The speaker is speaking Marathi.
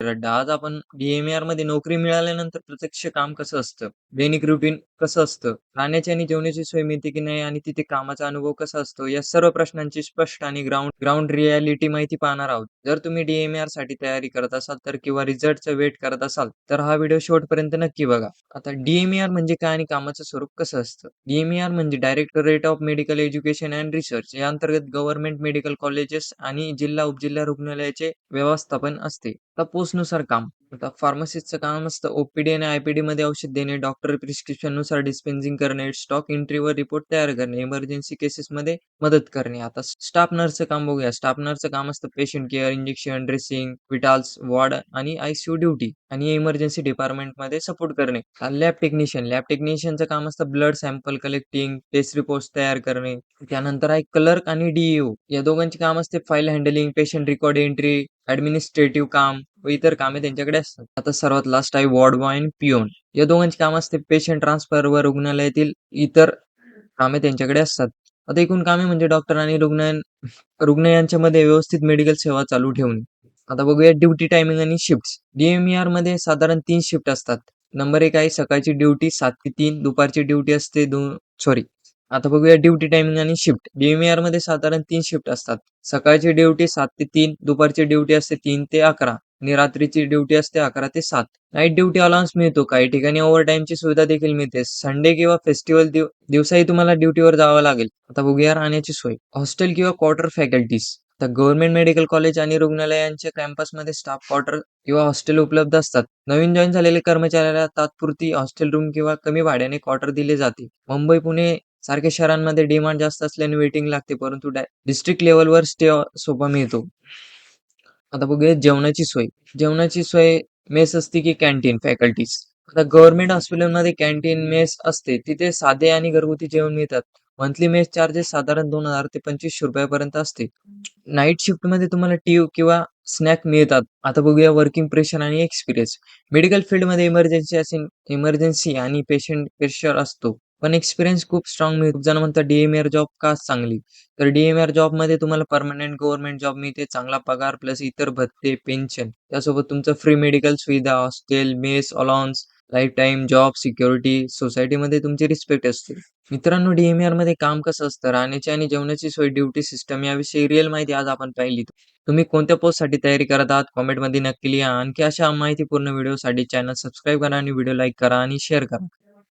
आज आपण डीएमएआरमध्ये नोकरी मिळाल्यानंतर प्रत्यक्ष काम कसं असतं? दैनिक रुटीन कसं असतं? राहण्याची आणि जेवणाची सोय मिळते की नाही आणि तिथे कामाचा अनुभव कसा असतो? या सर्व प्रश्नांची स्पष्ट आणि ग्राउंड ग्राउंड रियालिटी माहिती पाहणार आहोत. जर तुम्ही डीएमआरसाठी तयारी करत असाल तर किंवा रिझल्टचं वेट करत असाल, तर हा व्हिडिओ शेवटपर्यंत नक्की बघा. आता डीएमआर म्हणजे काय आणि कामाचं स्वरूप कसं असतं? डीएमआर म्हणजे directorate of medical education and research या अंतर्गत गव्हर्नमेंट मेडिकल कॉलेजेस आणि जिल्हा उपजिल्हा रुग्णालयाचे व्यवस्थापन असते. आता पोस्टनुसार काम. आता फार्मसिस्टचं काम असतं ओपीडी आणि आयपीडी मध्ये औषध देणे, डॉक्टर प्रिस्क्रिप्शननुसार डिस्पेन्सिंग करणे, स्टॉक एंट्रीवर रिपोर्ट तयार करणे, इमर्जन्सी केसेस मध्ये मदत करणे. आता स्टाफ नर्सचं काम बघूया. स्टाफ नर्सचं काम असतं patient care, injection, dressing, vitals, ward आणि आयसीयू ड्युटी आणि इमर्जन्सी डिपार्टमेंटमध्ये सपोर्ट करणे. Lab technician. लॅब टेक्निशियनचं काम असतं blood sample collecting, test report तयार करणे. त्यानंतर आहे क्लर्क आणि डीईओ. या दोघांचे काम असते file handling, patient record entry, administrative काम व इतर कामे त्यांच्याकडे असतात. आता सर्वात लास्ट आहे वॉर्ड बॉय आणि पिओन. या दोघांची काम असते पेशंट ट्रान्सफर व रुग्णालयातील इतर कामे त्यांच्याकडे असतात. आता एकूण कामे म्हणजे डॉक्टर आणि रुग्ण रुग्ण यांच्यामध्ये व्यवस्थित मेडिकल सेवा चालू ठेवणे. आता बघूया ड्युटी टायमिंग आणि शिफ्ट डी-एम-आरमध्ये साधारण तीन शिफ्ट असतात. नंबर एक आहे सकाळची ड्युटी सात ते तीन, दुपारची ड्युटी असते दोन सॉरी आता बघूया ड्युटी टायमिंग आणि शिफ्ट. डी-एम-आरमध्ये साधारण तीन शिफ्ट असतात. सकाळची ड्युटी सात ते तीन, दुपारची ड्युटी असते तीन ते अकरा आणि रात्रीची ड्युटी असते अकरा ते सात. नाईट ड्युटी अलाउन्स मिळतो. काही ठिकाणी ओव्हरटाईमची सुविधा देखील मिळते. संडे किंवा फेस्टिवल दिवसाही तुम्हाला ड्युटीवर जावं लागेल. आता बघूया राहण्याची सोय. हॉस्टेल किंवा क्वार्टर फॅकल्टीज. तर गव्हर्नमेंट मेडिकल कॉलेज आणि रुग्णालयांच्या कॅम्पसमध्ये स्टाफ क्वार्टर किंवा हॉस्टेल उपलब्ध असतात. नवीन जॉईन झालेले कर्मचाऱ्याला तात्पुरती हॉस्टेल रूम किंवा कमी भाड्याने क्वार्टर दिले जाते. मुंबई, पुणे सारख्या शहरांमध्ये डिमांड जास्त असल्याने वेटिंग लागते, परंतु डिस्ट्रिक्ट लेवलवर स्टे सोपा मिळतो. आता बघूया जेवणाची सोय. जेवणाची सोय मेस असते की कॅन्टीन फॅकल्टीज. आता गव्हर्नमेंट हॉस्पिटलमध्ये कॅन्टीन, मेस असते. तिथे साधे आणि घरगुती जेवण मिळतात. मंथली मेस चार्जेस साधारण दोन हजार ते पंचवीसशे रुपयापर्यंत असते. नाईट शिफ्टमध्ये तुम्हाला टीव किंवा स्नॅक मिळतात. आता बघूया वर्किंग प्रेशर आणि एक्सपिरियन्स. मेडिकल फील्डमध्ये इमर्जन्सी असेल इमर्जन्सी आणि पेशंट प्रेशर असतो. पण एक्सपिरियन्स खूप स्ट्रॉंग मिळतो. खूप जण म्हणतात डी-एम-आर जॉब का चांगली? तर डी-एम-आर जॉबमध्ये तुम्हाला परमनंट गव्हर्नमेंट जॉब मिळते, चांगला पगार प्लस इतर भत्ते, पेन्शन. त्यासोबत तुमचं फ्री मेडिकल सुविधा, hostel, mess allowance, life time job security, सोसायटीमध्ये तुमची रिस्पेक्ट असते. मित्रांनो डी-एम-आरमध्ये काम कसं असतं? राहण्याची आणि जेवणाची सोय, ड्युटी सिस्टम याविषयी रिअल माहिती आज आपण पाहिली. तुम्ही कोणत्या पोस्टसाठी तयारी करत आहात? कॉमेंटमध्ये नक्की लिहा. आणखी अशा माहितीपूर्ण व्हिडिओसाठी चॅनल सबस्क्राईब करा आणि व्हिडिओ लाईक करा आणि शेअर करा.